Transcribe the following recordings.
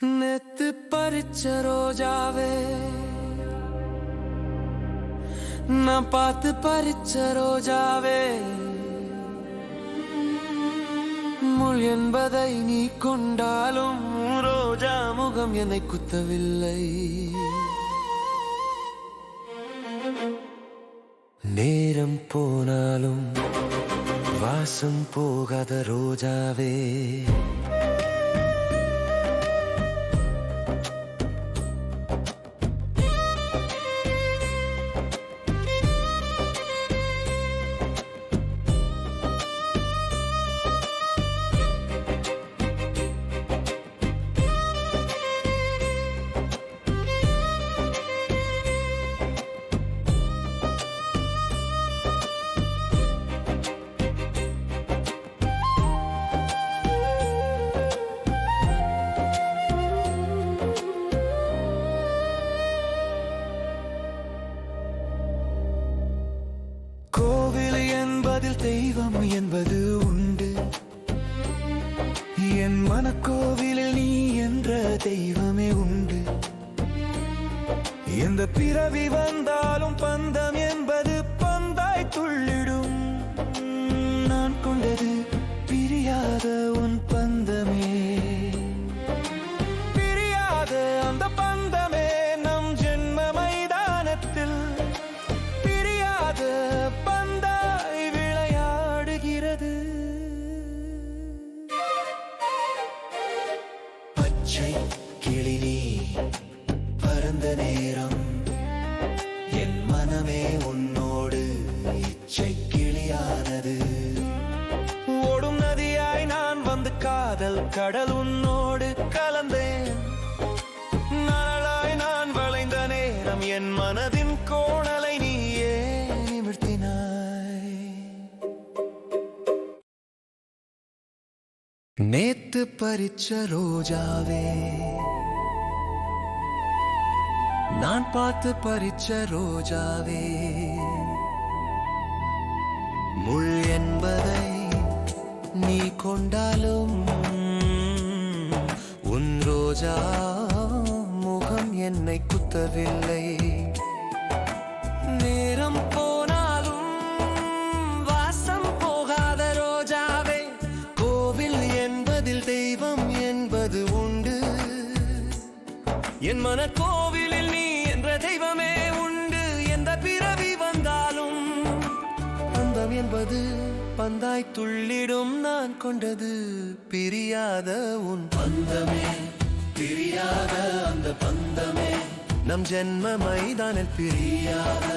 நெத்து பறிச்ச ரோஜாவே நான் பார்த்து பறிச்ச ரோஜாவே முள் என்பதை நீ கொண்டாலும் ரோஜா முகம் என்னை குத்தவில்லை நேரம் போனாலும் வாசம் போகாத ரோஜாவே தெய்வம் என்பது உண்டு. என் மனக்கோவிலில் நீ என்ற தெய்வமே உண்டு. எந்த பிறவி வந்தாலும் பந்தம் நேத்து பறிச்ச ரோஜாவே. நான் பார்த்து பறிச்ச ரோஜாவே. முள் என்பதை நீ கொண்டாலும் உன் ரோஜா முகம் என்னை குத்தவில்லை. பந்தாய் துள்ளிடும் நான் கொண்டது பிரியாத உன் பந்தமே பிரியாத அந்த பந்தமே. நம் ஜென்ம மைதானில் பிரியாத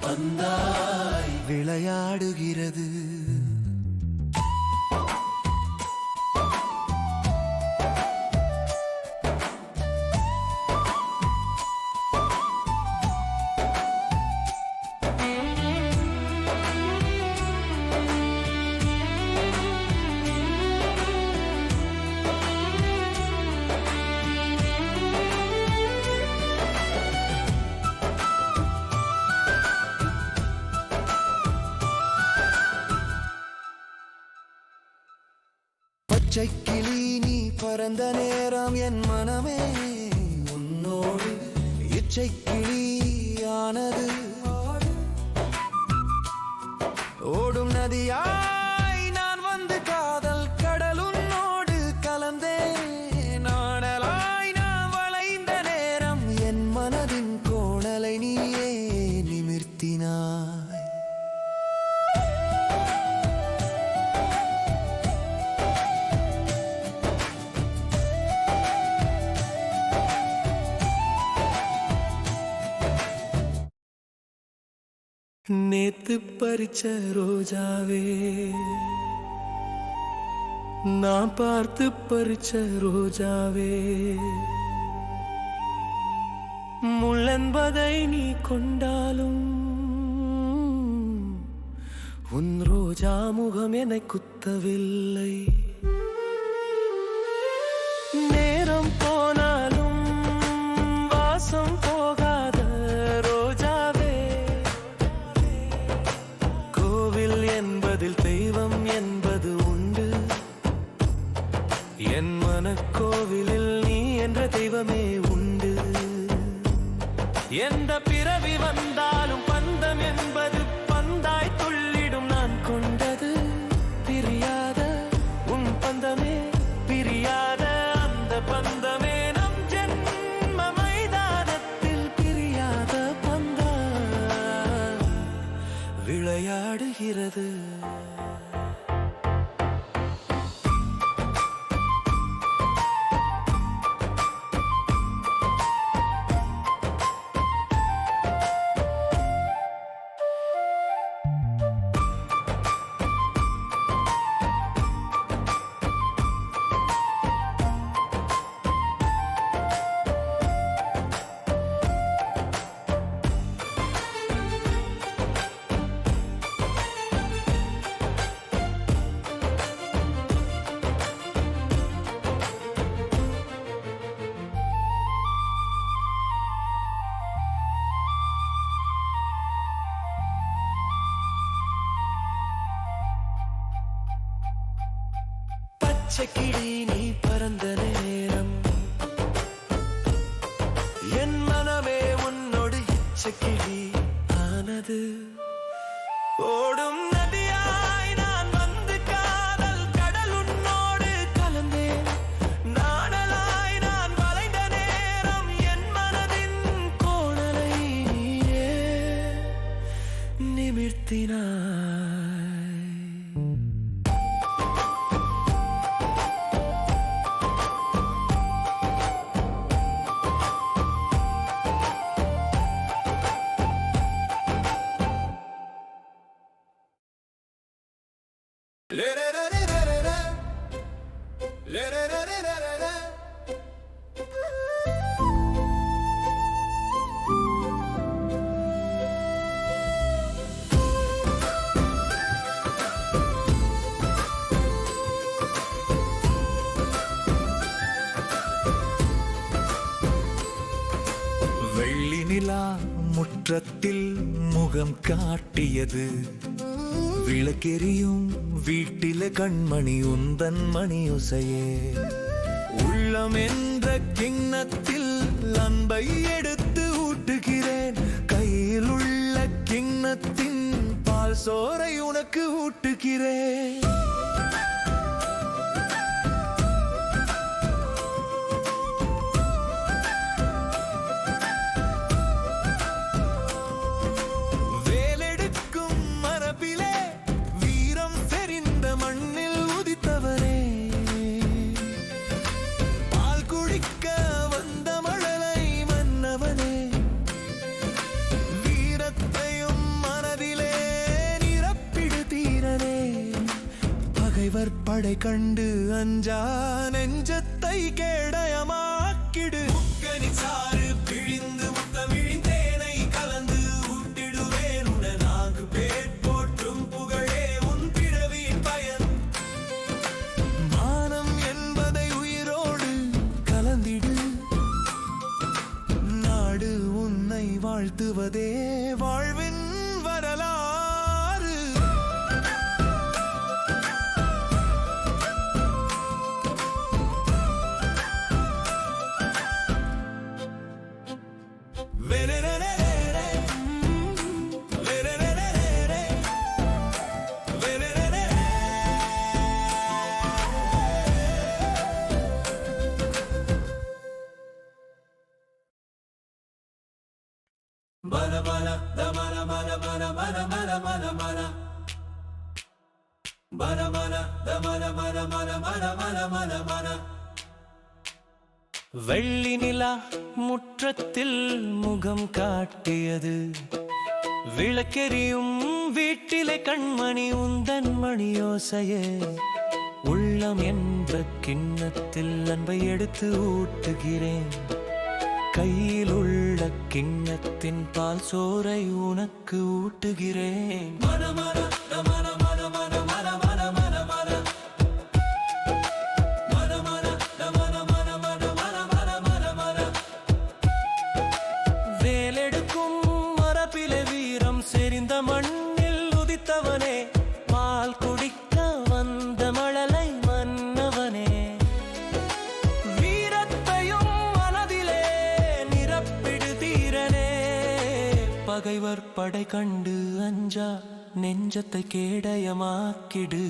பந்தாய் விளையாடுகிறது. பச்சை நீ பறந்த நேரம் என் மனமே. உன்னோடு இச்சை கிளியானது ஓடும் நதியா நேத்து பறிச்ச ரோஜாவே. நான் பார்த்து பறிச்ச ரோஜாவே. முள்ளன்பதை நீ கொண்டாலும் உன் ரோஜா முகம் என்னை குத்தவில்லை. என் மனக்கோவிலில் நீ என்ற தெய்வமே உண்டு. எந்த பிறவி வந்தாலும் பந்தம் என்பது பந்தாய் துள்ளிடும் நான் கொண்டது. பிரியாத உன் பந்தமே பிரியாத அந்த பந்தம். பச்சைக்கிடி நீ பறந்த நேரம். என் மனமே உன்னோடு இச்சக்கிடி ஆனது. ஓடும் நதியாய் நான் வந்து காதல் கடல் உன்னோடு கலந்தேன். நாடலாய் நான் வளைந்த நேரம் என் மனதின் கோணலை நீயே வெள்ளி நிலா முற்றத்தில் முகம் காட்டியது விளக்கெரியும் வீட்டில கண்மணி உந்தன் மணியுசையே. உள்ளம் என்ற கிண்ணத்தில் அன்பை எடுத்து ஊட்டுகிறேன். கையில் உள்ள கிண்ணத்தின் பால் சோரை உனக்கு ஊட்டுகிறேன். பகைவர் படை கண்டு அஞ்சா நெஞ்சத்தை கேடயமாக்கிடு. முக்கனி சாறு பிழிந்து முத்தமிழிந்தேனை கலந்து ஊட்டிடுவேன். உடனாகு பேர் போற்றும் புகழே உன் பிறவியின் பயன். மானம் என்பதை உயிரோடு கலந்திடு. நாடு உன்னை வாழ்த்துவதே வாழ்வின் மன மன மன. வெள்ளி நிலா முற்றத்தில் முகம் காட்டியது. விளக்கெறியும் வீட்டிலே கண்மணி உந்தன் மணி யோசையே உள்ளம் என்ற கிண்ணத்தில் அன்பை எடுத்து ஊட்டுகிறேன். கையில் உள்ள கிண்ணத்தின் பால் சோரை உனக்கு ஊட்டுகிறேன். மன மன மன. பகைவர் படை கண்டு அஞ்சா நெஞ்சத்தை கேடயமாக்கிடு.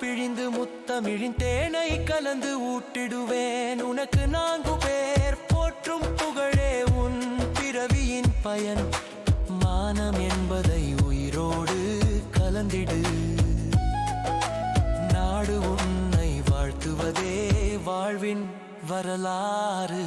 பிழிந்து முத்தமிழின் தேனை கலந்து ஊட்டிடுவேன். உனக்கு நான்கு பேர் போற்றும் புகழே உன் பிறவியின் பயன். மானம் என்பதை உயிரோடு கலந்திடு. நாடு உன்னை வாழ்த்துவதே வாழ்வின் வரலாறு.